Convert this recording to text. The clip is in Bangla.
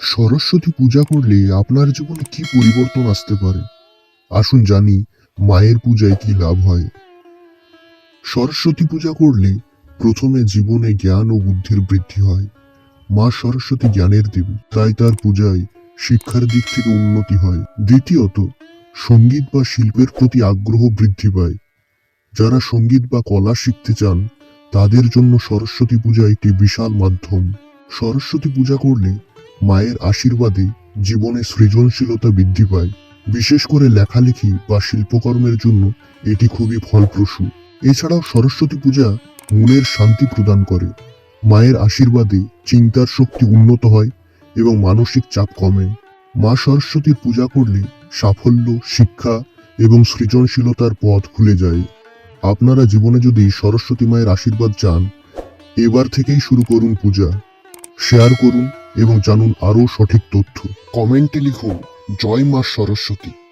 সরস্বতী পূজা করলে আপনার জীবনে কি পরিবর্তন আসতে পারে? আসুন জানি মায়ের পূজায় কি লাভ হয়। সরস্বতী পূজা করলে প্রথমে জীবনে জ্ঞান ও বুদ্ধির বৃদ্ধি হয়। মা সরস্বতী জ্ঞানের দেবী, তাই তার পূজায় শিক্ষার দিক থেকে উন্নতি হয়। দ্বিতীয়ত, সংগীত বা শিল্পের প্রতি আগ্রহ বৃদ্ধি পায়। যারা সংগীত বা কলা শিখতে চান, তাদের জন্য সরস্বতী পূজা একটি বিশাল মাধ্যম। সরস্বতী পূজা করলে মায়ের আশীর্বাদে জীবনে সৃজনশীলতা বৃদ্ধি পায়। বিশেষ করে লেখালেখি বা শিল্পকর্মের জন্য এটি খুবই ফলপ্রসূ। এছাড়াও সরস্বতী পূজা মনের শান্তি প্রদান করে। মায়ের আশীর্বাদে চিন্তার শক্তি উন্নত হয় এবং মানসিক চাপ কমে। মা সরস্বতীর পূজা করলে সাফল্য, শিক্ষা এবং সৃজনশীলতার পথ খুলে যায়। আপনারা জীবনে যদি সরস্বতী মায়ের আশীর্বাদ চান, এবার থেকেই শুরু করুন পূজা। শেয়ার করুন এবং জানুন আরও সঠিক তথ্য। কমেন্টে লিখুন জয় মা সরস্বতী।